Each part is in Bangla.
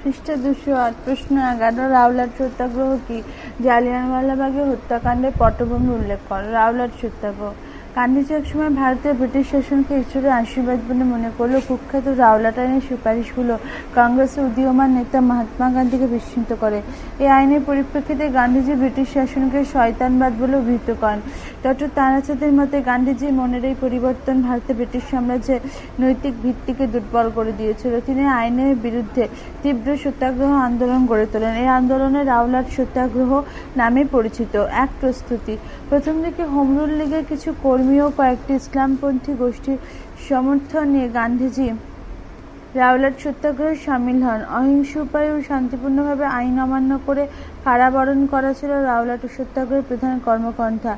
খ্রিস্ট দুশো আট প্রশ্ন এগারো, রাওলাট সত্যাগ্রহ কি? জালিয়ানওয়ালাবাগের হত্যাকাণ্ডের পটভূমি উল্লেখ কর। রাওলাট সত্যাগ্রহ। গান্ধীজি একসময় ভারতীয় ব্রিটিশ শাসনকে ঈশ্বরের আশীর্বাদ বলে মনে করল। কুখ্যাত রাওলাট আইনের সুপারিশগুলো কংগ্রেসের উদীয়মান নেতা মহাত্মা গান্ধীকে বিস্মিত করে। এই আইনের পরিপ্রেক্ষিতে গান্ধীজি ব্রিটিশ শাসনকে শয়তানবাদ বলে অভিহিত করেন। ডক্টর তারাচাঁদের মতে, গান্ধীজির মনের এই পরিবর্তন ভারতে ব্রিটিশ সাম্রাজ্যের নৈতিক ভিত্তিকে দুর্বল করে দিয়েছিল। তিনি আইনের বিরুদ্ধে তীব্র সত্যাগ্রহ আন্দোলন গড়ে তোলেন। এই আন্দোলনে রাওলাট সত্যাগ্রহ নামে পরিচিত এক প্রস্তুতি। প্রথম দিকে হোমরুল লীগের কিছু কর্মী ও কয়েকটি ইসলামপন্থী গোষ্ঠীর সমর্থন নিয়ে গান্ধীজি রাওলাট সত্যাগ্রহে সামিল হন। অহিংস উপায়ে ও শান্তিপূর্ণভাবে আইন অমান্য করে কারাবরণ করা ছিল রাওলাট সত্যাগ্রহের প্রধান কর্মকন্থা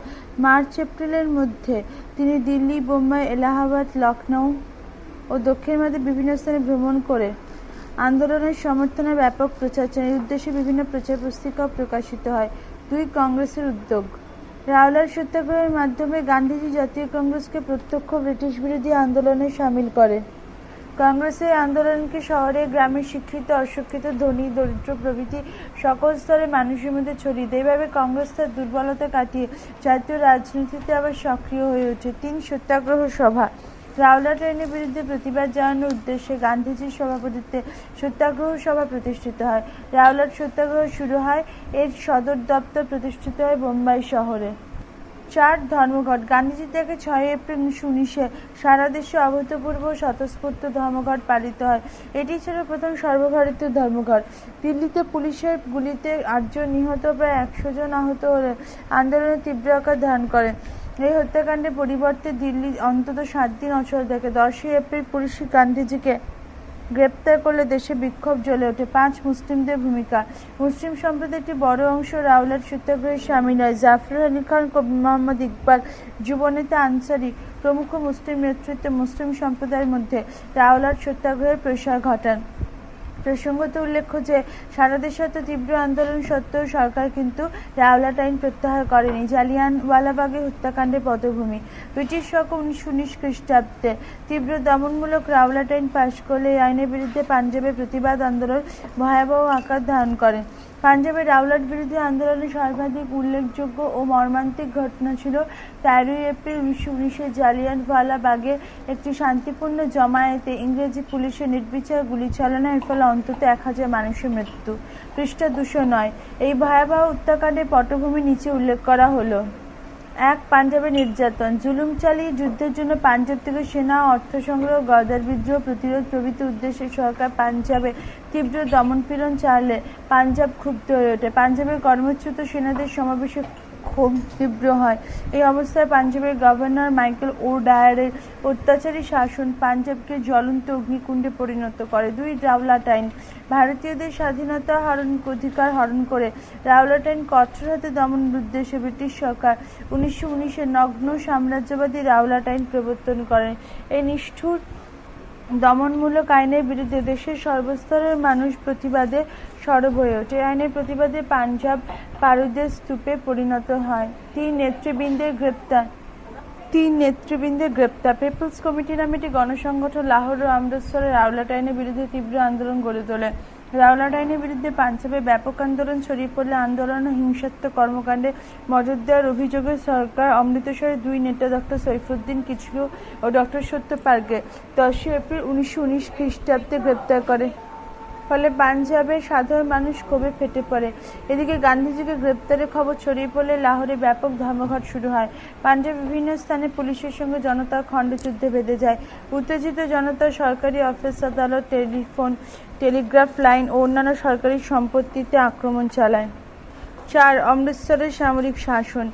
মার্চ, এপ্রিলের মধ্যে তিনি দিল্লি, বোম্বাই, এলাহাবাদ লখনৌ ও দক্ষিণ ভারতে বিভিন্ন স্থানে ভ্রমণ করে আন্দোলনের সমর্থনে ব্যাপক প্রচার এই উদ্দেশ্যে বিভিন্ন প্রচার পুস্তিকাও প্রকাশিত হয়। দুই কংগ্রেসের উদ্যোগ রাওলাট সত্যাগ্রহের মাধ্যমে গান্ধীজি জাতীয় কংগ্রেসকে প্রত্যক্ষ ব্রিটিশ বিরোধী আন্দোলনে সামিল করেন কংগ্রেসের আন্দোলনকে শহরে গ্রামে শিক্ষিত, অশিক্ষিত, ধনী, দরিদ্র প্রভৃতি সকল স্তরে মানুষের মধ্যে ছড়িয়ে দেয়। এভাবে কংগ্রেস তার দুর্বলতা কাটিয়ে জাতীয় রাজনীতিতে আবার সক্রিয় হয়ে ওঠে। তিন সত্যাগ্রহ সভা। রাওলাট ট্রেনের বিরুদ্ধে প্রতিবাদ জানানোর উদ্দেশ্যে গান্ধীজির সভাপতিত্বে সত্যাগ্রহ সভা প্রতিষ্ঠিত হয়। রাওলাট সত্যাগ্রহ শুরু হয় এর সদর দপ্তর প্রতিষ্ঠিত হয় বোম্বাই শহরে। চার ধর্মঘট গান্ধীজি থেকে ছয় এপ্রিল উনিশশো উনিশে সারা দেশে অভূতপূর্ব স্বতঃস্ফূর্ত ধর্মঘট পালিত হয়। এটি ছিল প্রথম সর্বভারতীয় ধর্মঘট। দিল্লিতে পুলিশের গুলিতে আটজন নিহত, প্রায় একশো জন আহত হলে আন্দোলনের তীব্র আকার ধারণ করে এই হত্যাকাণ্ডের পরিবর্তে দিল্লি অন্তত সাত দিন অচল থাকে। দশই এপ্রিল পুলিশ গান্ধীজিকে গ্রেপ্তার করলে দেশে বিক্ষোভ জ্বলে ওঠে। পাঁচ মুসলিমদের ভূমিকা। মুসলিম সম্প্রদায়ের একটি বড় অংশ রাওলাট সত্যাগ্রহে সামিল হয়। জাফর আলী খান, কবি মোহাম্মদ ইকবাল, যুবনেতা আনসারি প্রমুখ মুসলিম নেতৃত্বে মুসলিম সম্প্রদায়ের মধ্যে রাওলাট সত্যাগ্রহের প্রসার ঘটান। প্রসঙ্গত উল্লেখ্য যে, সারা দেশে এত তীব্র আন্দোলন সত্ত্বেও সরকার কিন্তু রাওলাট আইন প্রত্যাহার করেনি। জালিয়ানওয়ালাবাগে হত্যাকাণ্ডের পদভূমি। ব্রিটিশ সরকার উনিশশো উনিশ খ্রিস্টাব্দে তীব্র দমনমূলক রাওলাট আইন পাশ করলে এই আইনের বিরুদ্ধে পাঞ্জাবে প্রতিবাদ আন্দোলন ভয়াবহ আকার ধারণ করে। পাঞ্জাবের রাওলাট বিরোধী আন্দোলনে সর্বাধিক উল্লেখযোগ্য ও মর্মান্তিক ঘটনা ছিল তেরোই এপ্রিল উনিশশো উনিশে জালিয়ানওয়ালাবাগে একটি শান্তিপূর্ণ জমায়েতে ইংরেজি পুলিশের নির্বিচার গুলি চালানোর ফলে অন্তত এক হাজার মানুষের মৃত্যু, পৃষ্ঠা দুশো নয়। এই ভয়াবহ হত্যাকাণ্ডের পটভূমি নিচে উল্লেখ করা হলো। এক পাঞ্জাবে নির্যাতন। জুলুম চালিয়ে যুদ্ধের জন্য পাঞ্জাব থেকে সেনা, অর্থ সংগ্রহ, গদার বিদ্রোহ প্রতিরোধ প্রভৃতি উদ্দেশ্যে সরকার পাঞ্জাবে তীব্র দমনপীড়ন চালে পাঞ্জাব ক্ষুব্ধ হয়ে ওঠে। পাঞ্জাবের কর্মচ্যুত সেনাদের সমাবেশে ক্ষোভ তীব্র হয়। এই অবস্থায় পাঞ্জাবের গভর্নর মাইকেল ও ডায়ারের অত্যাচারী শাসন পাঞ্জাবকে জ্বলন্ত অগ্নিকুণ্ডে পরিণত করে। দুই রাওলাট ভারতীয়দের স্বাধীনতা হরণ অধিকার হরণ করে। রাওলাট আইন কঠোর হাতে দমনের উদ্দেশ্যে ব্রিটিশ সরকার উনিশশো নগ্ন সাম্রাজ্যবাদী রাওলাট প্রবর্তন করেন। এই নিষ্ঠুর দমনমূলক আইনের বিরুদ্ধে দেশের সর্বস্তরের মানুষ প্রতিবাদে সরব হয়ে ওঠে। আইনের প্রতিবাদে পাঞ্জাব পারুদের স্তূপে পরিণত হয়। তিন নেতৃবৃন্দের গ্রেপ্তার। তিন নেতৃবৃন্দের গ্রেপ্তার। পিপলস কমিটি নামে একটি গণসংগঠন লাহোর ও অমৃতসরে রাওলাট আইনের বিরুদ্ধে তীব্র আন্দোলন গড়ে তোলে। রাওলাট আইনের বিরুদ্ধে পাঞ্জাবে ব্যাপক আন্দোলন ছড়িয়ে পড়লে আন্দোলন ও হিংসাত্মক কর্মকাণ্ডে মদত দেওয়ার অভিযোগে সরকার অমৃতসরের দুই নেতা ডক্টর সৈফুদ্দিন কিচলু ও ডক্টর সত্য পার্কে দশই এপ্রিল উনিশশো উনিশ খ্রিস্টাব্দে গ্রেপ্তার করে। ফলে পাঞ্জাবের সাধারণ মানুষ ক্ষোভে ফেটে পড়ে। এদিকে গান্ধীজিকে গ্রেপ্তারের খবর ছড়িয়ে পড়লে লাহোরে ব্যাপক ধর্মঘট শুরু হয়। পাঞ্জাব বিভিন্ন স্থানে পুলিশের সঙ্গে জনতার খণ্ডযুদ্ধে বেঁধে যায়। উত্তেজিত জনতা, সরকারি অফিস আদালত, টেলিফোন, টেলিগ্রাফ লাইন ও অন্যান্য সরকারি সম্পত্তিতে আক্রমণ চালায়। চার, অমৃতসরের সামরিক শাসন।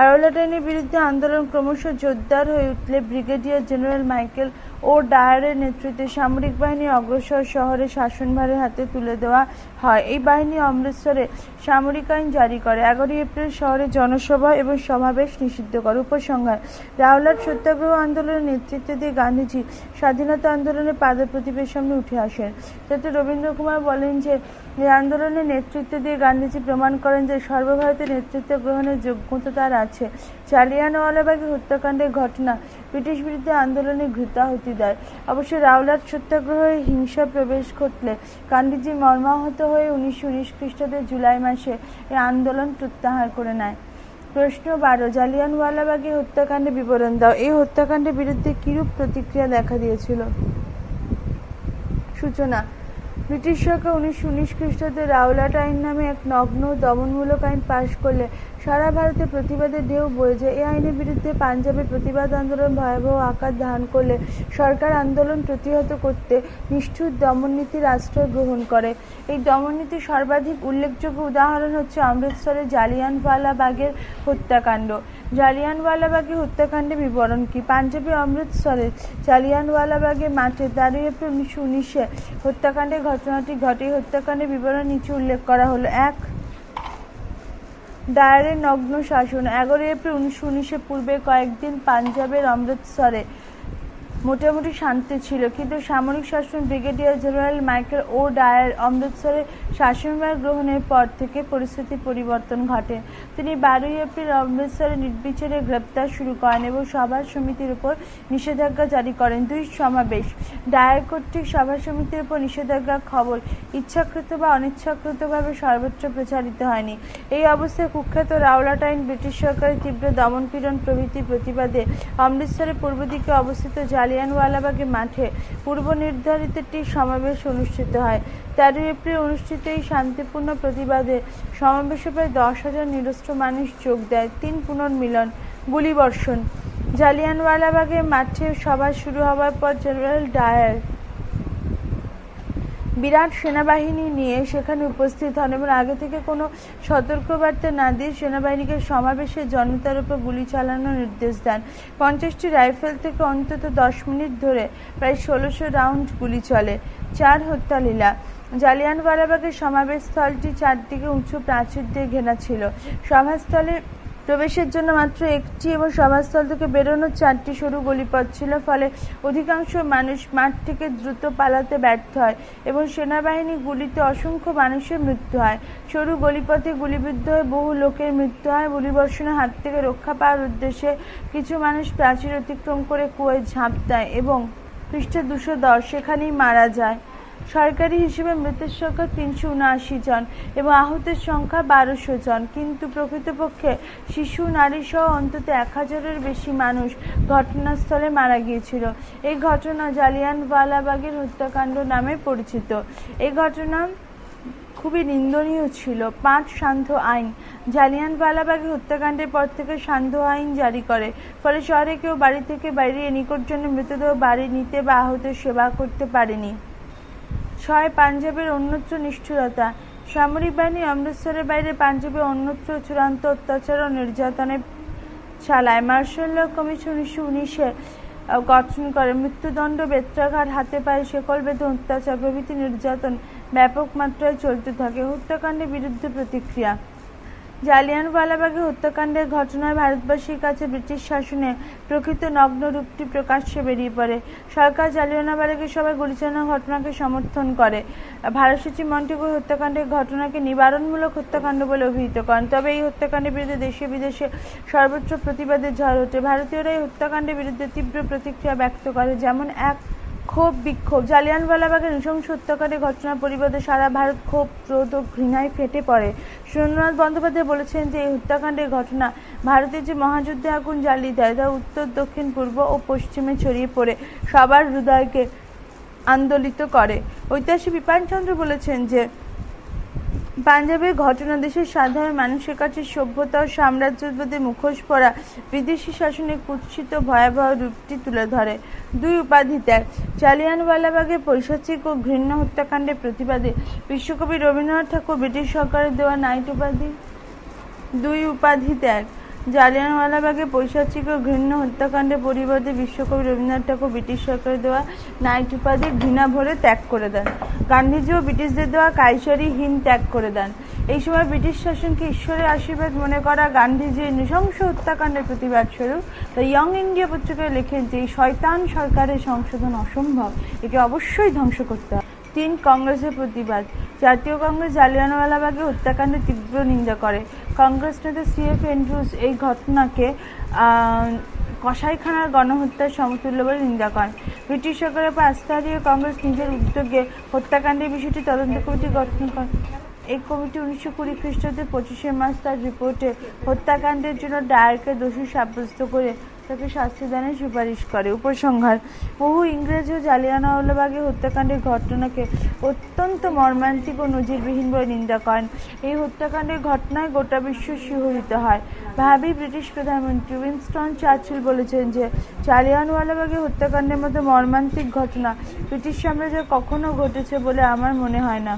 আরলাটাইনের বিরুদ্ধে আন্দোলন ক্রমশ জোরদার হয়ে উঠলে ব্রিগেডিয়ার জেনারেল মাইকেল ও ডায়ারের নেতৃত্বে সামরিক বাহিনী অগ্রসর শহরে শাসনভারের হাতে তুলে দেওয়া হয়। এই বাহিনী অমৃতসরে সামরিক আইন জারি করে। এগারোই এপ্রিল শহরে জনসভা এবং সমাবেশ নিষিদ্ধ করে। উপসংহার, রাওলাট সত্যাগ্রহ আন্দোলনের নেতৃত্ব দিয়ে গান্ধীজি স্বাধীনতা আন্দোলনে পাদের প্রতিবের সামনে উঠে আসেন। যাতে রবীন্দ্র কুমার বলেন যে, এই আন্দোলনের নেতৃত্ব দিয়ে গান্ধীজি প্রমাণ করেন যে সর্বভারতীয় নেতৃত্ব গ্রহণের যোগ্যতা তার আছে। জালিয়ানওয়ালাবাগের হত্যাকাণ্ডের ঘটনা ব্রিটিশ বিরুদ্ধে আন্দোলনে ঘৃতাহুতি অনুমতি দেয়। অবশ্য রাওলাট সত্যাগ্রহে হিংসা প্রবেশ ঘটলে গান্ধীজি মর্মাহত হয়ে উনিশশো উনিশ খ্রিস্টাব্দের জুলাই মাসে এই আন্দোলন প্রত্যাহার করে নেয়। প্রশ্ন, বারো জালিয়ানওয়ালাবাগে হত্যাকাণ্ডে বিবরণ দাও। এই হত্যাকাণ্ডের বিরুদ্ধে কিরূপ প্রতিক্রিয়া দেখা দিয়েছিল? সূচনা, ব্রিটিশ সরকার উনিশশো উনিশ খ্রিস্টাব্দে রাওলাট আইন নামে এক নগ্ন দমনমূলক আইন পাশ করলে সারা ভারতে প্রতিবাদের ঢেউ যায় এই আইনের বিরুদ্ধে পাঞ্জাবে প্রতিবাদ আন্দোলন ভয়াবহ আকার ধারণ করলে সরকার আন্দোলন প্রতিহত করতে নিষ্ঠুর দমননীতির আশ্রয় গ্রহণ করে। এই দমননীতির সর্বাধিক উল্লেখযোগ্য উদাহরণ হচ্ছে অমৃতসরের জালিয়ানওয়ালাবাগের হত্যাকাণ্ড। জালিয়ানওয়ালাবাগে হত্যাকাণ্ডের বিবরণ কি? পাঞ্জাবের অমৃতসরের জালিয়ানওয়ালাবাগের মাঠে তেরোই এপ্রিল উনিশশো উনিশে হত্যাকাণ্ডের ঘটনাটি ঘটে। হত্যাকাণ্ডের বিবরণ নিচে উল্লেখ করা হলো। এক ডায়ারের নগ্ন শাসন। এগারোই এপ্রিল উনিশশো উনিশের পূর্বে কয়েকদিন পাঞ্জাবের অমৃতসরে মোটামুটি শান্তি ছিল। কিন্তু সামরিক শাসন brigadier general Michael O Dyer অমৃতসরে শাসনভার গ্রহণের পর থেকে পরিস্থিতির পরিবর্তন ঘটে। তিনি বারোই এপ্রিল অমৃতসরে নির্বিচারে গ্রেপ্তার শুরু করেন এবং সভা সমিতির উপর নিষেধাজ্ঞা জারি করেন। দুই সমাবেশ। ডায়ার কর্তৃক সভা সমিতির উপর নিষেধাজ্ঞার খবর ইচ্ছাকৃত বা অনিচ্ছাকৃতভাবে সর্বোচ্চ প্রচারিত হয়নি। এই অবস্থায় কুখ্যাত রাওলাট আইন ব্রিটিশ সরকারের তীব্র দমনপীড়ন প্রভৃতির প্রতিবাদে অমৃতসরের পূর্ব দিকে অবস্থিত জালিয়ানওয়ালাবাগে মাঠে পূর্ব নির্ধারিত একটি সমাবেশ অনুষ্ঠিত হয়। তেরোই এপ্রিল অনুষ্ঠিত এই শান্তিপূর্ণ প্রতিবাদে সমাবেশে প্রায় দশ হাজার নিরস্ত্র মানুষ যোগ দেয়, তিন পুনর্মিলন, গুলিবর্ষণ। জালিয়ানওয়ালাবাগের মাঠে সভা শুরু হওয়ার পর জেনারেল ডায়ার বিরাট সেনাবাহিনী নিয়ে সেখানে উপস্থিত হন এবং আগে থেকে কোনো সতর্কবার্তা না দিয়ে সেনাবাহিনীকে সমাবেশে জনতার উপর গুলি চালানোর নির্দেশ দেন। পঞ্চাশটি রাইফেল থেকে অন্তত দশ মিনিট ধরে প্রায় ষোলোশো রাউন্ড গুলি চলে। চার হত্যালীলা। জালিয়ানওয়ালাবাগের সমাবেশস্থলটি চারদিকে উঁচু প্রাচীর দিয়ে ঘেরা ছিল। সভাস্থলে প্রবেশের জন্য মাত্র একটি এবং সভাস্থল থেকে বেরোনোর চারটি সরু গলিপথ ছিল, ফলে অধিকাংশ মানুষ মাঠ থেকে দ্রুত পালাতে ব্যর্থ হয় এবং সেনাবাহিনী গুলিতে অসংখ্য মানুষের মৃত্যু হয়। সরু গলিপথে গুলিবিদ্ধ হয়ে বহু লোকের মৃত্যু হয়। গুলিবর্ষণের হাত থেকে রক্ষা পাওয়ার উদ্দেশ্যে কিছু মানুষ প্রাচীর অতিক্রম করে কুয়োয় ঝাঁপ দেয় এবং খ্রিস্ট দুশো দশ, সেখানেই মারা যায়। সরকারি হিসেবে মৃতের সংখ্যা তিনশো উনআশি জন এবং আহতের সংখ্যা বারোশো জন। কিন্তু প্রকৃতপক্ষে শিশু, নারী সহ অন্তত এক হাজারের বেশি মানুষ ঘটনাস্থলে মারা গিয়েছিল। এই ঘটনা জালিয়ানওয়ালাবাগের হত্যাকাণ্ড নামে পরিচিত। এই ঘটনা খুবই নিন্দনীয় ছিল। পাঁচ সান্ধ্য আইন। জালিয়ানওয়ালাবাগে হত্যাকাণ্ডের পর থেকে সান্ধ্য আইন জারি করে। ফলে শহরে কেউ বাড়ি থেকে বাইরে নিকটজন্য মৃতদেহ বাড়ি নিতে বা আহতের সেবা করতে পারেনি। ছয় পাঞ্জাবের অন্যত্র নিষ্ঠুরতা। সামরিক বাহিনী অমৃতসরের বাইরে পাঞ্জাবে অন্যত্র চূড়ান্ত অত্যাচার ও নির্যাতনে চালায় মার্শাল ল কমিশন উনিশশো উনিশে গঠন করে। মৃত্যুদণ্ড, বেত্রাঘাত, হাতে পায়ে শেকল বেঁধে অত্যাচার, প্রভৃতি নির্যাতন ব্যাপক মাত্রায় চলতে থাকে। হত্যাকাণ্ডের বিরুদ্ধে প্রতিক্রিয়া জালিয়ানওয়ালাবাগে হত্যাকাণ্ডের ঘটনায় ভারতবাসীর কাছে ব্রিটিশ শাসনে প্রকৃত নগ্ন রূপটি প্রকাশ্যে বেরিয়ে পড়ে। সরকার জালিয়ানওয়ালাবাগে সবাই গুলি চালানোর ঘটনাকে সমর্থন করে। ভারত সচিব মন্টেগু হত্যাকাণ্ডের ঘটনাকে নিবারণমূলক হত্যাকাণ্ড বলে অভিহিত করেন। তবে এই হত্যাকাণ্ডের বিরুদ্ধে দেশে বিদেশে সর্বোচ্চ প্রতিবাদের ঝড় ওঠে। ভারতীয়রা এই হত্যাকাণ্ডের বিরুদ্ধে তীব্র প্রতিক্রিয়া ব্যক্ত করে, যেমন এক ক্ষোভ, বিক্ষোভ। জালিয়ানওয়ালাবাগের নৃশংস হত্যাকারী ঘটনার পরিবাদে সারা ভারত ক্ষোভ, ক্রোধ ও ঘৃণায় ফেটে পড়ে। সুরেন্দ্রনাথ বন্দ্যোপাধ্যায় বলেছেন যে, এই হত্যাকাণ্ডের ঘটনা ভারতের যে মহাযুদ্ধে আগুন জ্বালিয়ে দেয়, তা উত্তর, দক্ষিণ, পূর্ব ও পশ্চিমে ছড়িয়ে পড়ে, সবার হৃদয়কে আন্দোলিত করে। ঐতিহাসিক বিপানচন্দ্র বলেছেন যে পাঞ্জাবের ঘটনা দেশের সাধারণ মানুষের কাছে সভ্যতা ও সাম্রাজ্যবাদী মুখোশ পরা বিদেশি শাসনের কুৎসিত ভয়াবহ রূপটি তুলে ধরে। দুই উপাধি ত্যাগ জালিয়ানওয়ালাবাগের পৈশাচিক ও ঘৃণ্য হত্যাকাণ্ডের প্রতিবাদে বিশ্বকবি রবীন্দ্রনাথ ঠাকুর ব্রিটিশ সরকারের দেওয়া নাইট উপাধি। দুই উপাধি ত্যাগ জালিয়ানওয়ালাবাগে পৈশাচিক ঘৃণ্য হত্যাকাণ্ডের পরিবর্তে বিশ্বকবি রবীন্দ্রনাথ ঠাকুর ব্রিটিশ সরকারের দেওয়া নাইট উপাধি ঘৃণা ভরে ত্যাগ করে দেন। গান্ধীজিও ব্রিটিশদের দেওয়া কাইসারিহীন ত্যাগ করে দেন। এই সময় ব্রিটিশ শাসনকে ঈশ্বরের আশীর্বাদ মনে করা গান্ধীজির নৃশংস হত্যাকাণ্ডের প্রতিবাদ স্বরূপ দ্য ইয়ং ইন্ডিয়া পত্রিকায় লেখেন যে, এই শয়তান সরকারের সংশোধন অসম্ভব, একে অবশ্যই ধ্বংস করতে হবে। তিন, কংগ্রেসের প্রতিবাদ। জাতীয় কংগ্রেস জালিয়ানওয়ালাবাগে হত্যাকাণ্ডের তীব্র নিন্দা করে। কংগ্রেস নেতা সি এফ এন্ড্রুজ এই ঘটনাকে কসাইখানার গণহত্যার সমতুল্য বলে নিন্দা করেন। ব্রিটিশ সরকারের উপর আস্থা হারিয়ে কংগ্রেস নিজের উদ্যোগে হত্যাকাণ্ডের বিষয়টি তদন্ত কমিটি গঠন করে। এই কমিটি উনিশশো কুড়ি খ্রিস্টাব্দে পঁচিশে মার্চ তার রিপোর্টে হত্যাকাণ্ডের জন্য ডায়ারকে দোষী সাব্যস্ত করে তাকে শাস্তিদানের সুপারিশ করে। উপসংহার, বহু ইংরেজ ও জালিয়ানওয়ালাবাগের হত্যাকাণ্ডের ঘটনাকে অত্যন্ত মর্মান্তিক ও নজিরবিহীন বলে নিন্দা করেন। এই হত্যাকাণ্ডের ঘটনায় গোটা বিশ্ব শিহরিত হয়। ভাবি ব্রিটিশ প্রধানমন্ত্রী উইনস্টন চার্চিল বলেছেন যে জালিয়ানওয়ালাবাগের হত্যাকাণ্ডের মতো মর্মান্তিক ঘটনা ব্রিটিশ সাম্রাজ্যে কখনো ঘটেছে বলে আমার মনে হয় না।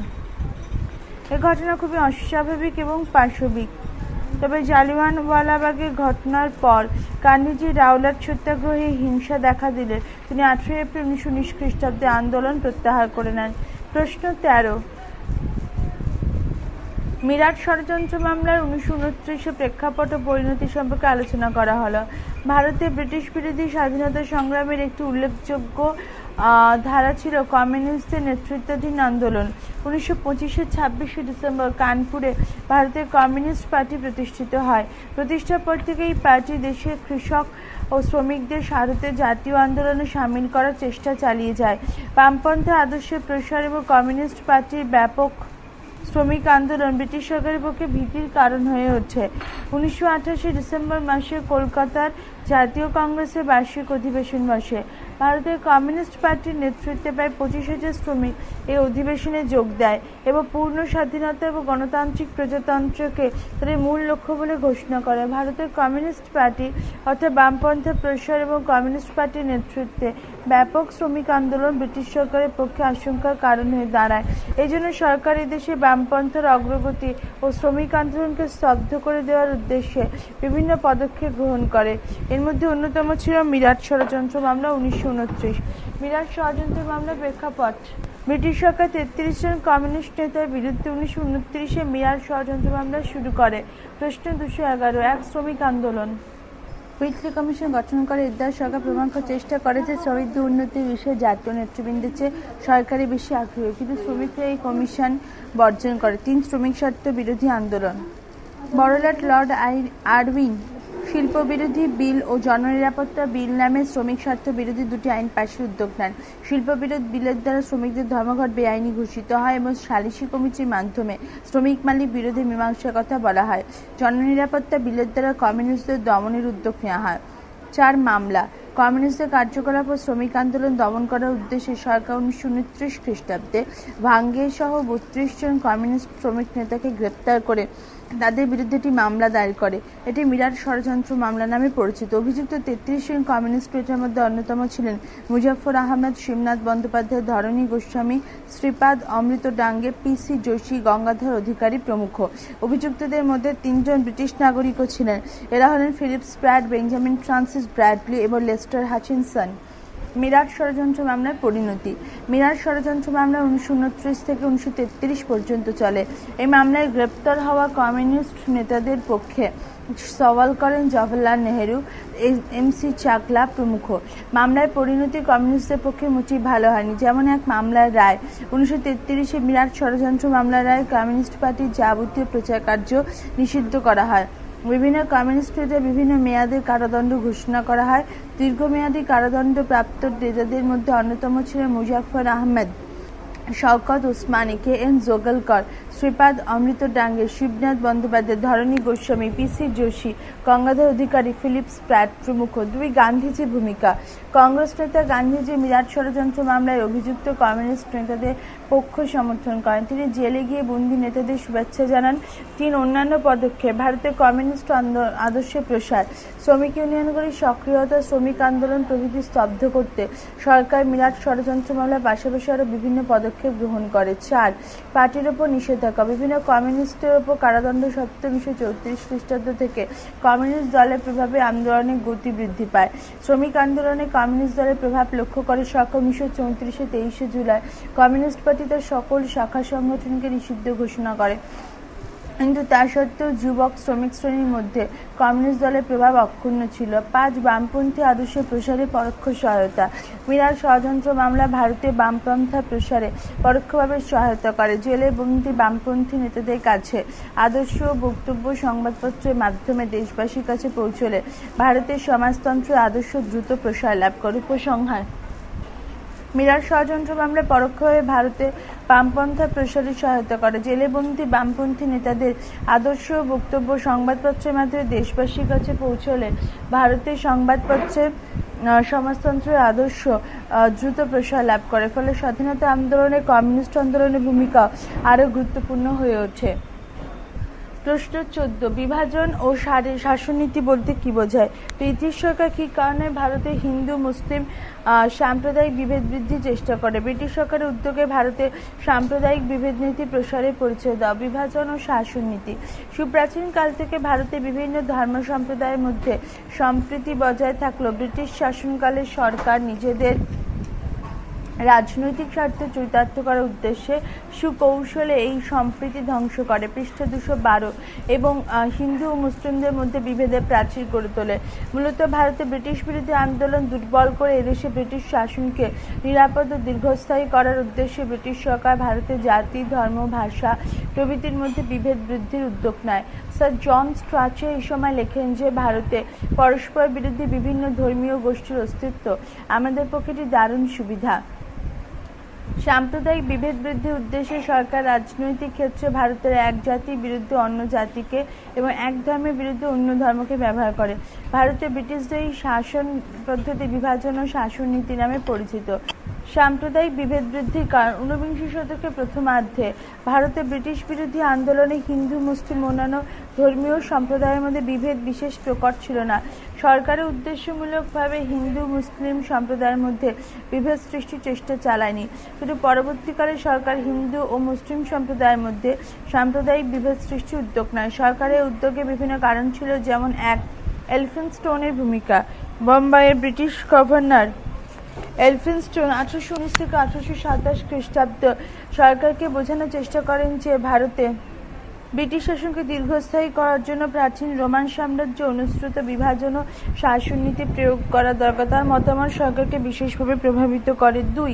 এ ঘটনা খুবই অস্বাভাবিক এবং পাশবিক। তবে জালিয়ানওয়ালাবাগের ঘটনার পর গান্ধীজি রাওলাট সত্যাগ্রহে হিংসা দেখা দিলে তিনি আঠেরোই এপ্রিল উনিশশো উনিশ খ্রিস্টাব্দে আন্দোলন প্রত্যাহার করে নেন। প্রশ্ন তেরো। মিরাট ষড়যন্ত্র মামলার উনিশশো উনত্রিশে প্রেক্ষাপট ও পরিণতি সম্পর্কে আলোচনা করা হলো। ভারতে ব্রিটিশ বিরোধী স্বাধীনতা সংগ্রামের একটি উল্লেখযোগ্য ধারা ছিল কমিউনিস্টদের নেতৃত্বাধীন আন্দোলন। উনিশশো পঁচিশের ছাব্বিশে ডিসেম্বর কানপুরে ভারতের কমিউনিস্ট পার্টি প্রতিষ্ঠিত হয়। প্রতিষ্ঠার পর থেকে এই পার্টি দেশের কৃষক ও শ্রমিকদের স্বার্থে জাতীয় আন্দোলনে সামিল করার চেষ্টা চালিয়ে যায়। বামপন্থা আদর্শের প্রসার এবং কমিউনিস্ট পার্টির ব্যাপক শ্রমিক আন্দোলন ব্রিটিশ সরকারের পক্ষে ভীতির কারণ হয়ে ওঠে। উনিশশো আঠাশে ডিসেম্বর মাসে কলকাতার জাতীয় কংগ্রেসের বার্ষিক অধিবেশন বসে। ভারতের কমিউনিস্ট পার্টির নেতৃত্বে প্রায় পঁচিশ হাজার শ্রমিক এই অধিবেশনে যোগ দেয় এবং পূর্ণ স্বাধীনতা এবং গণতান্ত্রিক প্রজাতন্ত্রকে তাদের মূল লক্ষ্য বলে ঘোষণা করে। ভারতের কমিউনিস্ট পার্টি অর্থাৎ বামপন্থা প্রসার এবং কমিউনিস্ট পার্টির নেতৃত্বে ব্যাপক শ্রমিক আন্দোলন ব্রিটিশ সরকারের পক্ষে আশঙ্কার কারণ হয়ে দাঁড়ায়। এই জন্য সরকার দেশে বামপন্থার অগ্রগতি ও শ্রমিক আন্দোলনকে স্তব্ধ করে দেওয়ার উদ্দেশ্যে বিভিন্ন পদক্ষেপ গ্রহণ করে। এর মধ্যে অন্যতম ছিল মিরাট ষড়যন্ত্র মামলা উনিশশো উনত্রিশ। মিরাট ষড়যন্ত্র মামলার প্রেক্ষাপট। ব্রিটিশ সরকার তেত্রিশ জন কমিউনিস্ট নেতার বিরুদ্ধে উনিশশো উনত্রিশে মিরাট ষড়যন্ত্র মামলা শুরু করে। প্রশ্ন দুশো এগারো, এক শ্রমিক আন্দোলন। হুইটলি কমিশন গঠন করে এর সরকার প্রমাণ করার চেষ্টা করে যে শ্রমিকদের উন্নতির বিষয়ে জাতীয় নেতৃবৃন্দের চেয়ে সরকারি বেশি আগ্রহী। কিন্তু শ্রমিকরা এই কমিশন বর্জন করে। তিন শ্রমিক স্বার্থ বিরোধী আন্দোলন। বড়লাট লর্ড আই- আরউইন শিল্প বিরোধী বিল ও জননিরাপত্তা বিল নামে শ্রমিক স্বার্থ বিরোধী দুটি আইন পাশের উদ্যোগ নেন। শিল্প বিরোধ বিলের দ্বারা শ্রমিকদের ধর্মঘট বেআইনি ঘোষিত হয় এবং সালিসি কমিটির মাধ্যমে শ্রমিক মালিক বিরোধী মীমাংসার কথা বলা হয়। জননিরাপত্তা বিলের দ্বারা কমিউনিস্টদের দমনের উদ্যোগ নেওয়া হয়। চার মামলা। কমিউনিস্টদের কার্যকলাপ ও শ্রমিক আন্দোলন দমন করার উদ্দেশ্যে সরকার উনিশশো উনত্রিশ খ্রিস্টাব্দে ভাঙ্গে সহ বত্রিশ জন কমিউনিস্ট শ্রমিক নেতাকে গ্রেপ্তার করে তাদের বিরুদ্ধে একটি মামলা দায়ের করে। এটি মিরাট ষড়যন্ত্র মামলা নামে পরিচিত। অভিযুক্ত তেত্রিশ জন কমিউনিস্ট নেতার মধ্যে অন্যতম ছিলেন। মুজাফর আহমেদ, শিবনাথ বন্দ্যোপাধ্যায়, ধরণী গোস্বামী, শ্রীপাদ অমৃত ডাঙ্গে, পি সি যোশী গঙ্গাধর অধিকারী প্রমুখ। অভিযুক্তদের মধ্যে তিনজন ব্রিটিশ নাগরিকও ছিলেন। এরা হলেন Philips Spratt Benjamin Francis Bradley এবং লেস্টার হাচিনসন। মিরাট ষড়যন্ত্র মামলার পরিণতি। মিরাট ষড়যন্ত্র মামলা উনিশশো উনত্রিশ থেকে উনিশশো তেত্রিশ পর্যন্ত চলে। এই মামলায় গ্রেপ্তার হওয়া কমিউনিস্ট নেতাদের পক্ষে সওয়াল করেন জওহরলাল নেহেরু, এম সি চাকলা প্রমুখ। মামলার পরিণতি কমিউনিস্টদের পক্ষে মোটেই ভালো হয়নি। যেমন এক মামলার রায়। উনিশশো তেত্রিশে মিরাট ষড়যন্ত্র মামলার রায় কমিউনিস্ট পার্টির যাবতীয় প্রচার কার্য নিষিদ্ধ করা হয়। বিভিন্ন কমিউনিস্টদের বিভিন্ন মেয়াদে কারাদণ্ড ঘোষণা করা হয়। দীর্ঘমেয়াদী কারাদণ্ড প্রাপ্ত নেতাদের মধ্যে অন্যতম ছিলেন Muzaffar Ahmed. Shaukat Usmani K N Joglekar, Shripad Amrit Dange Shibnath Bandyopadhyay Dharani Goswami PC Joshi, Gangadhar Adhikari Philips Pratt প্রমুখ, দুই গান্ধীজির ভূমিকা। কংগ্রেস নেতা গান্ধীজি মিরাট ষড়যন্ত্র মামলায় অভিযুক্ত কমিউনিস্ট নেতাদের পক্ষ সমর্থন করেন। তিনি জেলে গিয়ে বন্দী নেতাদের শুভেচ্ছা জানান। তিন অন্যান্য পদক্ষেপ ভারতের কমিউনিস্ট আদর্শের প্রসার, শ্রমিক ইউনিয়নগুলির সক্রিয়তা, শ্রমিক আন্দোলন প্রভৃতি স্তব্ধ করতে। সরকার মিরাট ষড়যন্ত্র মামলার পাশাপাশি আরও বিভিন্ন পদক্ষেপ গ্রহণ করে চার পার্টির ওপর নিষেধাজ্ঞা, বিভিন্ন কমিউনিস্টের ওপর কারাদণ্ড সপ্তমশো চৌত্রিশ খ্রিস্টাব্দ থেকে কমিউনিস্ট দলের প্রভাবে আন্দোলনে গতি বৃদ্ধি পায়। শ্রমিক আন্দোলনে কমিউনিস্ট দলের প্রভাব লক্ষ্য করে সরকার উনিশশো চৌত্রিশে তেইশে জুলাই কমিউনিস্ট পার্টি তার সকল শাখা সংগঠনকে নিষিদ্ধ ঘোষণা করে। কিন্তু তা সত্ত্বেও যুবক, শ্রমিক শ্রেণির মধ্যে কমিউনিস্ট দলের প্রভাব অক্ষুণ্ণ ছিল। পাঁচ বামপন্থী আদর্শের প্রসারে পরোক্ষ সহায়তা। মিরার ষড়যন্ত্র মামলা ভারতে বামপন্থা প্রসারে পরোক্ষভাবে সহায়তা করে। জেলে বন্দী বামপন্থী নেতাদের কাছে আদর্শ বক্তব্য, সংবাদপত্রের মাধ্যমে দেশবাসীর কাছে পৌঁছলে ভারতের সমাজতন্ত্রের আদর্শ দ্রুত প্রসার লাভ করে। উপসংহার। মিরার ষড়যন্ত্র মামলা পরোক্ষভাবে ভারতে বামপন্থা প্রসারে সহায়তা করে। জেলেবন্দী বামপন্থী নেতাদের আদর্শ বক্তব্য সংবাদপত্রের মাধ্যমে দেশবাসীর কাছে পৌঁছলে ভারতের সংবাদপত্রের আহ, সমাজতন্ত্রের আদর্শ দ্রুত প্রসার লাভ করে। ফলে স্বাধীনতা আন্দোলনে কমিউনিস্ট আন্দোলনের ভূমিকা আরও গুরুত্বপূর্ণ হয়ে ওঠে। প্রশ্ন চোদ্দ, বিভাজন ও শাসননীতি বলতে কি বোঝায়? ব্রিটিশ সরকার কি কারণে ভারতে হিন্দু, মুসলিম সাম্প্রদায়িক বিভেদ বৃদ্ধির চেষ্টা করে? ব্রিটিশ সরকারের উদ্যোগে ভারতে সাম্প্রদায়িক বিভেদ নীতি প্রসারের পরিচয় দেওয়া বিভাজন ও শাসননীতি। সুপ্রাচীন কাল থেকে ভারতে বিভিন্ন ধর্ম সম্প্রদায়ের মধ্যে সম্প্রীতি বজায় থাকলেও ব্রিটিশ শাসনকালে সরকার নিজেদের রাজনৈতিক স্বার্থ চরিতার্থ করার উদ্দেশ্যে সুকৌশলে এই সম্প্রীতি ধ্বংস করে, পৃষ্ঠ দুশো বারো, এবং হিন্দু ও মুসলিমদের মধ্যে বিভেদের প্রাচীর গড়ে তোলে। মূলত ভারতে ব্রিটিশ বিরোধী আন্দোলন দুর্বল করে এদেশে ব্রিটিশ শাসনকে নিরাপদ ও দীর্ঘস্থায়ী করার উদ্দেশ্যে ব্রিটিশ সরকার ভারতে জাতি, ধর্ম, ভাষা প্রভৃতির মধ্যে বিভেদ বৃদ্ধির উদ্যোগ নেয়। স্যার জন স্ট্রাচে এই সময় লেখেন যে, ভারতে পরস্পর বিরোধী বিভিন্ন ধর্মীয় গোষ্ঠীর অস্তিত্ব আমাদের পক্ষে দারুণ সুবিধা। সাম্প্রদায়িক বিভেদ বৃদ্ধির উদ্দেশ্যে সরকার রাজনৈতিক ক্ষেত্রে ভারতের এক জাতির বিরুদ্ধে অন্য জাতিকে এবং এক ধর্মের বিরুদ্ধে অন্য ধর্মকে ব্যবহার করে। ভারতে ব্রিটিশদের এই শাসন পদ্ধতি বিভাজন ও শাসন নীতি নামে পরিচিত। সাম্প্রদায়িক বিভেদ বৃদ্ধির কারণ ঊনবিংশ শতকের প্রথমার্ধে ভারতে ব্রিটিশ বিরোধী আন্দোলনে হিন্দু, মুসলিম, অন্যান্য ধর্মীয় সম্প্রদায়ের মধ্যে বিভেদ বিশেষ প্রকট ছিল না। সরকারের উদ্দেশ্যমূলকভাবে হিন্দু, মুসলিম সম্প্রদায়ের মধ্যে বিভেদ সৃষ্টির চেষ্টা চালায়নি। কিন্তু পরবর্তীকালে সরকার হিন্দু ও মুসলিম সম্প্রদায়ের মধ্যে সাম্প্রদায়িক বিভেদ সৃষ্টির উদ্যোগ নেয়। সরকারের উদ্যোগে বিভিন্ন কারণ ছিল, যেমন এক এলফিনস্টোনের ভূমিকা, বোম্বাইয়ের ব্রিটিশ গভর্নর এলফিনস্টোন আঠারোশো উনিশ থেকে আঠারোশো সাতাশ খ্রিস্টাব্দ। সরকারকে বোঝানোর চেষ্টা করেন যে ভারতে ব্রিটিশ শাসনকে দীর্ঘস্থায়ী করার জন্য প্রাচীন রোমান সাম্রাজ্য অনুসৃত বিভাজন ও শাসননীতি প্রয়োগ করা দরকার। তার মতামত সরকারকে বিশেষভাবে প্রভাবিত করে। দুই,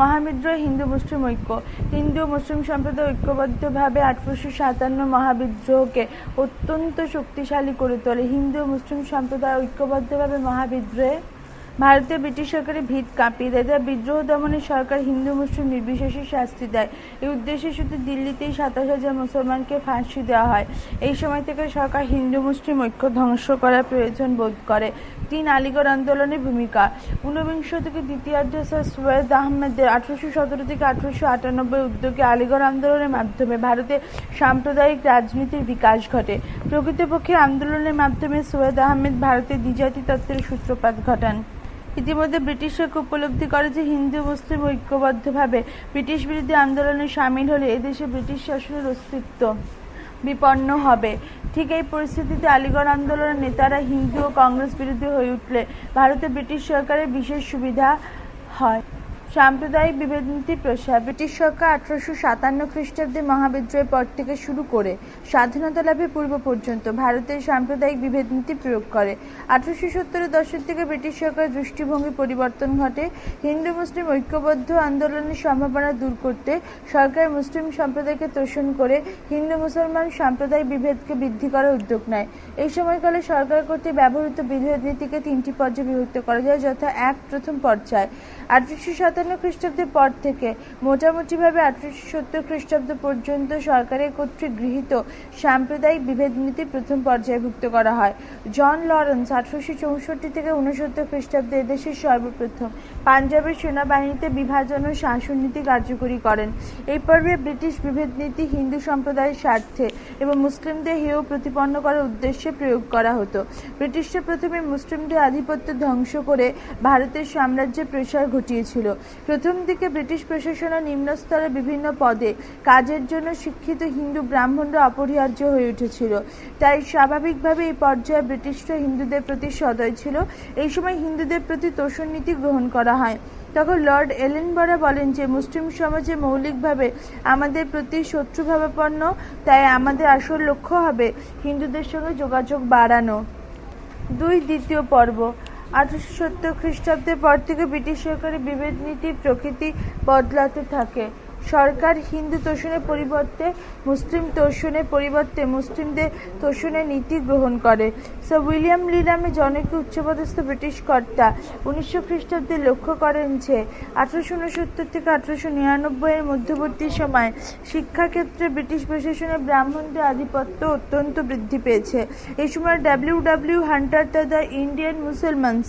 মহাবিদ্রোহ, হিন্দু মুসলিম ঐক্য। হিন্দু মুসলিম সম্প্রদায় ঐক্যবদ্ধভাবে আঠারোশো সাতান্ন মহাবিদ্রোহকে অত্যন্ত শক্তিশালী করে তোলে। হিন্দু মুসলিম সম্প্রদায় ঐক্যবদ্ধভাবে মহাবিদ্রোহে ভারতীয় ব্রিটিশ সরকারের ভিত কাঁপিয়ে দেয়। যা বিদ্রোহ দমনে সরকার হিন্দু, মুসলিম নির্বিশেষে শাস্তি দেয়। এই উদ্দেশ্যে শুধু দিল্লিতেই সাতাশ হাজার মুসলমানকে ফাঁসি দেওয়া হয়। এই সময় থেকে সরকার হিন্দু, মুসলিম ঐক্য ধ্বংস করার প্রয়োজন বোধ করে। তিন আলিগড় আন্দোলনের ভূমিকা। ঊনবিংশ থেকে দ্বিতীয়ার্ধে স্যার সৈয়দ আহমেদের আঠারোশো সতেরো থেকে আঠারোশো আটানব্বই উদ্যোগে আলিগড় আন্দোলনের মাধ্যমে ভারতে সাম্প্রদায়িক রাজনীতির বিকাশ ঘটে। প্রকৃতপক্ষে আন্দোলনের মাধ্যমে সৈয়দ আহমেদ ভারতের দ্বিজাতি তত্ত্বের সূত্রপাত ঘটান। ইতিমধ্যে ব্রিটিশ সরকার উপলব্ধি করে যে হিন্দু, মুসলিম ঐক্যবদ্ধভাবে ব্রিটিশ বিরোধী আন্দোলনে সামিল হলে এদেশে ব্রিটিশ শাসনের অস্তিত্ব বিপন্ন হবে। ঠিক এই পরিস্থিতিতে আলিগড় আন্দোলনের নেতারা হিন্দু ও কংগ্রেস বিরোধী হয়ে উঠলে ভারতে ব্রিটিশ সরকারের বিশেষ সুবিধা হয়। সাম্প্রদায়িক বিভেদ নীতি প্রসার ব্রিটিশ সরকার আঠারোশো সাতান্ন খ্রিস্টাব্দে মহাবিদ্রোহের পর থেকে শুরু করে স্বাধীনতা লাভের পূর্ব পর্যন্ত ভারতের সাম্প্রদায়িক বিভেদ নীতি প্রয়োগ করে। আঠারোশো সত্তরের দশক থেকে ব্রিটিশ সরকার দৃষ্টিভঙ্গি পরিবর্তন ঘটে। হিন্দু, মুসলিম ঐক্যবদ্ধ আন্দোলনের সম্ভাবনা দূর করতে সরকার মুসলিম সম্প্রদায়কে তোষণ করে হিন্দু, মুসলমান সাম্প্রদায়িক বিভেদকে বৃদ্ধি করার উদ্যোগ নেয়। এই সময়কালে সরকার কর্তৃক ব্যবহৃত বিভেদ নীতিকে তিনটি পর্যায়ে বিভক্ত করা যায়, যথা এক প্রথম পর্যায়। আঠারোশো সাতান্ন খ্রিস্টাব্দের পর থেকে মোটামুটিভাবে আঠারোশো সত্তর খ্রিস্টাব্দ পর্যন্ত সরকারের কর্তৃক গৃহীত সাম্প্রদায়িক বিভেদ নীতি প্রথম পর্যায়ভুক্ত করা হয়। জন লরেন্স আঠারোশো চৌষট্টি থেকে উনসত্তর খ্রিস্টাব্দে এদেশের সর্বপ্রথম পাঞ্জাবের সেনাবাহিনীতে বিভাজন ও শাসন নীতি কার্যকরী করেন। এই পর্বে ব্রিটিশ বিভেদ নীতি হিন্দু সম্প্রদায়ের স্বার্থে এবং মুসলিমদের হেয় প্রতিপন্ন করার উদ্দেশ্যে প্রয়োগ করা হতো। ব্রিটিশরা প্রথমে মুসলিমদের আধিপত্য ধ্বংস করে ভারতের সাম্রাজ্যের প্রসার ঘটিয়েছিল। প্রথম দিকে ব্রিটিশ প্রশাসনের নিম্ন স্তরে বিভিন্ন পদে কাজের জন্য শিক্ষিত হিন্দু ব্রাহ্মণরা অপরিহার্য হয়ে উঠেছিল। তাই স্বাভাবিকভাবে এই পর্যায়ে ব্রিটিশরা হিন্দুদের প্রতি সদয় ছিল। এই সময় হিন্দুদের প্রতি তোষণ নীতি গ্রহণ করা হয়। তখন লর্ড এলেনবরা বলেন যে, মুসলিম সমাজে মৌলিকভাবে আমাদের প্রতি শত্রুভাবাপন্ন, তাই আমাদের আসল লক্ষ্য হবে হিন্দুদের সঙ্গে যোগাযোগ বাড়ানো। দুই দ্বিতীয় পর্ব। আঠারোশো সত্তর খ্রিস্টাব্দের পর থেকে ব্রিটিশ সরকারের বিভেদ নীতি প্রকৃতি বদলাতে থাকে। সরকার হিন্দু তোষণের পরিবর্তে, মুসলিম তোষণের পরিবর্তে মুসলিমদের তোষণের নীতি গ্রহণ করে। স্যার উইলিয়াম লি নামে উচ্চপদস্থ ব্রিটিশ কর্তা উনিশশো খ্রিস্টাব্দে লক্ষ্য করেন যে, আঠারোশো উনসত্তর থেকে আঠারোশো নিরানব্বই এর মধ্যবর্তী সময় শিক্ষাক্ষেত্রে ব্রিটিশ প্রশাসনের ব্রাহ্মণদের আধিপত্য অত্যন্ত বৃদ্ধি পেয়েছে। এই সময় W W Hunter the Indian Musalmans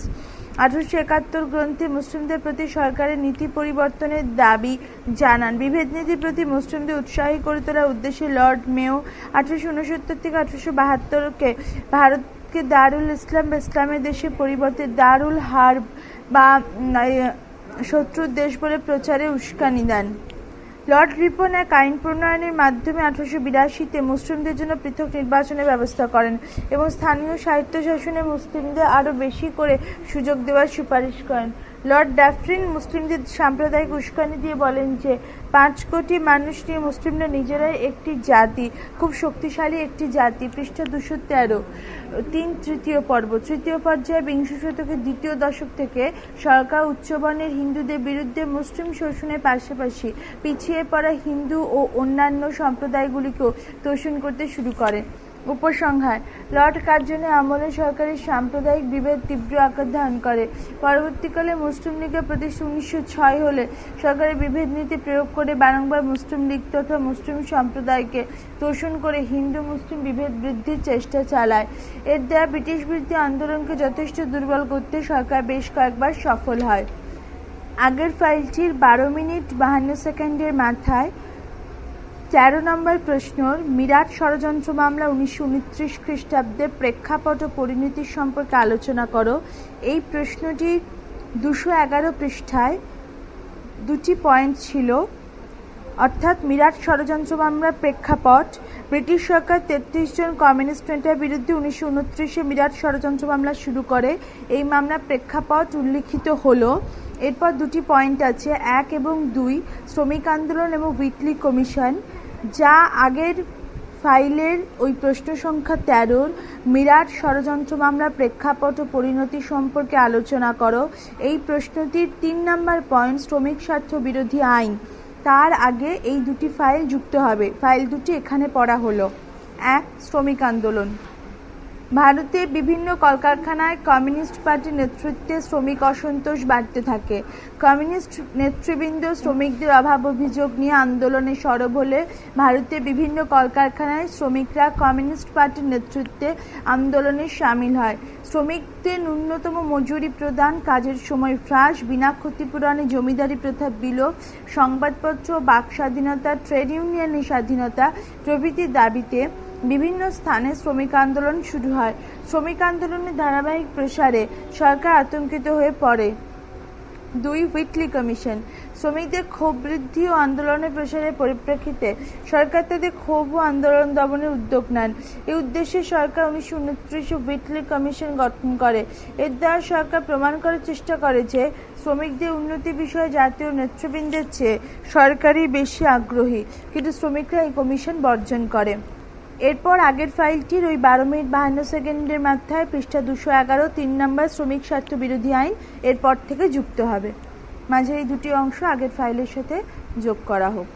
আঠারোশো একাত্তর গ্রন্থে মুসলিমদের প্রতি সরকারের নীতি পরিবর্তনের দাবি জানান। বিভেদ নীতির প্রতি মুসলিমদের উৎসাহী করে তোলার উদ্দেশ্যে লর্ড মেও আঠারোশো উনসত্তর থেকে আঠারোশো বাহাত্তরকে ভারতকে দারুল ইসলাম বা ইসলামের দেশে পরিবর্তে দারুল হার্ব বা শত্রুর দেশ বলে প্রচারে উস্কানি দেন। লর্ড রিপন এক আইন প্রণয়নের মাধ্যমে আঠারোশো বিরাশিতে মুসলিমদের জন্য পৃথক নির্বাচনের ব্যবস্থা করেন এবং স্থানীয় সাহিত্য শাসনে মুসলিমদের আরও বেশি করে সুযোগ দেওয়ার সুপারিশ করেন। লর্ড ড্যাফরিন মুসলিমদের সাম্প্রদায়িক উস্কানি দিয়ে বলেন যে, পাঁচ কোটি মানুষ নিয়ে মুসলিমরা নিজেরাই একটি জাতি, খুব শক্তিশালী একটি জাতি, পৃষ্ঠা দুশো তেরো, তিন তৃতীয় পর্ব। তৃতীয় পর্যায়ে বিংশ শতকের দ্বিতীয় দশক থেকে সরকার উচ্চবর্ণের হিন্দুদের বিরুদ্ধে মুসলিম শোষণের পাশাপাশি পিছিয়ে পড়া হিন্দু ও অন্যান্য সম্প্রদায়গুলিকেও তোষণ করতে শুরু করে। উপসংহার। লর্ড কার্জনের আমলে সরকারের সাম্প্রদায়িক বিভেদ তীব্র আকার ধারণ করে। পরবর্তীকালে মুসলিম লীগের প্রতিষ্ঠা উনিশশো ছয় হলে সরকারের বিভেদ নীতি প্রয়োগ করে বারংবার মুসলিম লীগ তথা মুসলিম সম্প্রদায়কে তোষণ করে হিন্দু মুসলিম বিভেদ বৃদ্ধির চেষ্টা চালায়। এর দ্বারা ব্রিটিশ বিরোধী আন্দোলনকে যথেষ্ট দুর্বল করতে সরকার বেশ কয়েকবার সফল হয়। আগের ফাইলটির বারো মিনিট বাহান্ন সেকেন্ডের মাথায় তেরো নম্বর প্রশ্নর মিরাট ষড়যন্ত্র মামলা উনিশশো উনত্রিশ খ্রিস্টাব্দের প্রেক্ষাপট ও পরিণতি সম্পর্কে আলোচনা করো। এই প্রশ্নটি দুশো এগারো পৃষ্ঠায় দুটি পয়েন্ট ছিল। অর্থাৎ মিরাট ষড়যন্ত্র মামলার প্রেক্ষাপট, ব্রিটিশ সরকার তেত্রিশ জন কমিউনিস্ট নেতার বিরুদ্ধে উনিশশো উনত্রিশে মিরাট ষড়যন্ত্র মামলা শুরু করে। এই মামলার প্রেক্ষাপট উল্লিখিত হলো। এরপর দুটি পয়েন্ট আছে, এক এবং দুই, শ্রমিক আন্দোলন এবং উইটলি কমিশন। যা আগের ফাইলের ওই প্রশ্ন সংখ্যা তেরোর মিরাট ষড়যন্ত্র মামলার প্রেক্ষাপট ও পরিণতি সম্পর্কে আলোচনা করো। এই প্রশ্নটির তিন নম্বর পয়েন্ট শ্রমিক স্বার্থ বিরোধী আইন। তার আগে এই দুটি ফাইল যুক্ত হবে। ফাইল দুটি এখানে পড়া হলো। এক, শ্রমিক আন্দোলন। ভারতে বিভিন্ন কলকারখানায় কমিউনিস্ট পার্টির নেতৃত্বে শ্রমিক অসন্তোষ বাড়তে থাকে। কমিউনিস্ট নেতৃবৃন্দ শ্রমিকদের অভাব অভিযোগ নিয়ে আন্দোলনে সরব হলে ভারতে বিভিন্ন কলকারখানায় শ্রমিকরা কমিউনিস্ট পার্টির নেতৃত্বে আন্দোলনে সামিল হয়। শ্রমিকদের ন্যূনতম মজুরি প্রদান, কাজের সময় হ্রাস, বিনা ক্ষতিপূরণে জমিদারি প্রথা বিলোপ, সংবাদপত্র, বাক স্বাধীনতা, ট্রেড ইউনিয়নের স্বাধীনতা প্রভৃতির দাবিতে বিভিন্ন স্থানে শ্রমিক আন্দোলন শুরু হয়। শ্রমিক আন্দোলনের ধারাবাহিক প্রসারে সরকার আতঙ্কিত হয়ে পড়ে। দুই হুইটলি কমিশন, শ্রমিকদের ক্ষোভ বৃদ্ধি ও আন্দোলনের প্রসারের পরিপ্রেক্ষিতে সরকার তাদের ক্ষোভ ও আন্দোলন দমনের উদ্যোগ নেন। এই উদ্দেশ্যে সরকার উনিশশো উনত্রিশে হুইটলি কমিশন গঠন করে। এর দ্বারা সরকার প্রমাণ করার চেষ্টা করে যে শ্রমিকদের উন্নতি বিষয়ে জাতীয় নেতৃবৃন্দের চেয়ে সরকারই বেশি আগ্রহী। কিন্তু শ্রমিকরা এই কমিশন বর্জন করে। এরপর আগের ফাইলটির ওই বারো মিনিট বাহান্ন সেকেন্ডের মাথায় পৃষ্ঠা দুশো এগারো, তিন নম্বর শ্রমিক স্বার্থ বিরোধী আইন এরপর থেকে যুক্ত হবে। মাঝে এই দুটি অংশ আগের ফাইলের সাথে যোগ করা হোক।